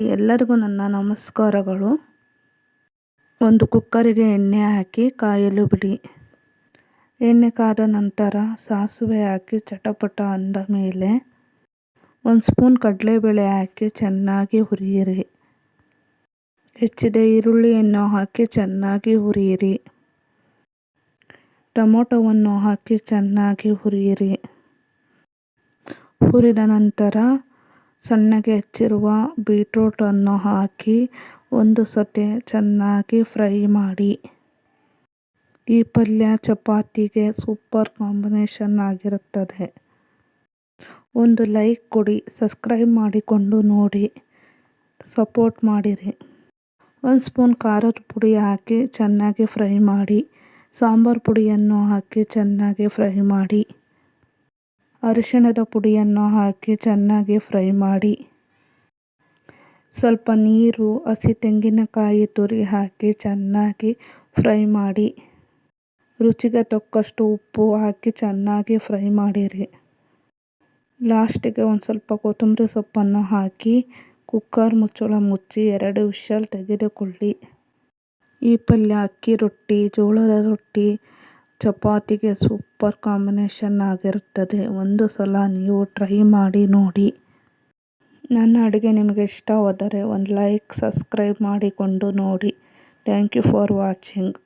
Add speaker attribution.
Speaker 1: ಎಲ್ಲರಿಗೂ ನನ್ನ ನಮಸ್ಕಾರಗಳು. ಒಂದು ಕುಕ್ಕರಿಗೆ ಎಣ್ಣೆ ಹಾಕಿ ಕಾಯಲು ಬಿಡಿ. ಎಣ್ಣೆ ಕಾದ ನಂತರ ಸಾಸಿವೆ ಹಾಕಿ ಚಟಪಟ ಅಂದ ಮೇಲೆ ಒಂದು ಸ್ಪೂನ್ ಕಡಲೆಬೇಳೆ ಹಾಕಿ ಚೆನ್ನಾಗಿ ಹುರಿಯಿರಿ. ಹೆಚ್ಚಿದ ಈರುಳ್ಳಿಯನ್ನು ಹಾಕಿ ಚೆನ್ನಾಗಿ ಹುರಿಯಿರಿ. ಟೊಮೊಟೊವನ್ನು ಹಾಕಿ ಚೆನ್ನಾಗಿ ಹುರಿಯಿರಿ. ಹುರಿದ ನಂತರ ಸಣ್ಣಗೆ ಹೆಚ್ಚಿರುವ ಬೀಟ್ರೂಟನ್ನು ಹಾಕಿ ಒಂದು ಸತೆ ಚೆನ್ನಾಗಿ ಫ್ರೈ ಮಾಡಿ. ಈ ಪಲ್ಯ ಚಪಾತಿಗೆ ಸೂಪರ್ ಕಾಂಬಿನೇಷನ್ ಆಗಿರುತ್ತದೆ. ಒಂದು ಲೈಕ್ ಕೊಡಿ, ಸಬ್ಸ್ಕ್ರೈಬ್ ಮಾಡಿಕೊಂಡು ನೋಡಿ, ಸಪೋರ್ಟ್ ಮಾಡಿರಿ. ಒಂದು ಸ್ಪೂನ್ ಖಾರದ ಪುಡಿ ಹಾಕಿ ಚೆನ್ನಾಗಿ ಫ್ರೈ ಮಾಡಿ, ಸಾಂಬಾರು ಪುಡಿಯನ್ನು ಹಾಕಿ ಚೆನ್ನಾಗಿ ಫ್ರೈ ಮಾಡಿ. ಅರಿಶಿಣದ ಪುಡಿಯನ್ನು ಹಾಕಿ ಚೆನ್ನಾಗಿ ಫ್ರೈ ಮಾಡಿ. ಸ್ವಲ್ಪ ನೀರು, ಹಸಿ ತೆಂಗಿನಕಾಯಿ ತುರಿ ಹಾಕಿ ಚೆನ್ನಾಗಿ ಫ್ರೈ ಮಾಡಿ. ರುಚಿಗೆ ತಕ್ಕಷ್ಟು ಉಪ್ಪು ಹಾಕಿ ಚೆನ್ನಾಗಿ ಫ್ರೈ ಮಾಡಿರಿ. ಲಾಸ್ಟಿಗೆ ಒಂದು ಸ್ವಲ್ಪ ಕೊತ್ತಂಬರಿ ಸೊಪ್ಪನ್ನು ಹಾಕಿ ಕುಕ್ಕರ್ ಮುಚ್ಚಳ ಮುಚ್ಚಿ ಎರಡು ವಿಷಲ್ ತೆಗೆದುಕೊಳ್ಳಿ. ಈ ಪಲ್ಯ ಅಕ್ಕಿ ರೊಟ್ಟಿ, ಜೋಳದ ರೊಟ್ಟಿ ಚಪಾತಿಗೆ ಸೂಪರ್ ಕಾಂಬಿನೇಷನ್ ಆಗಿರುತ್ತದೆ. ಒಂದು ಸಲ ನೀವು ಟ್ರೈ ಮಾಡಿ ನೋಡಿ. ನನ್ನ ಅಡುಗೆ ನಿಮಗೆ ಇಷ್ಟವಾದರೆ ಒಂದು ಲೈಕ್, ಸಬ್ಸ್ಕ್ರೈಬ್ ಮಾಡಿಕೊಂಡು ನೋಡಿ. Thank you for watching.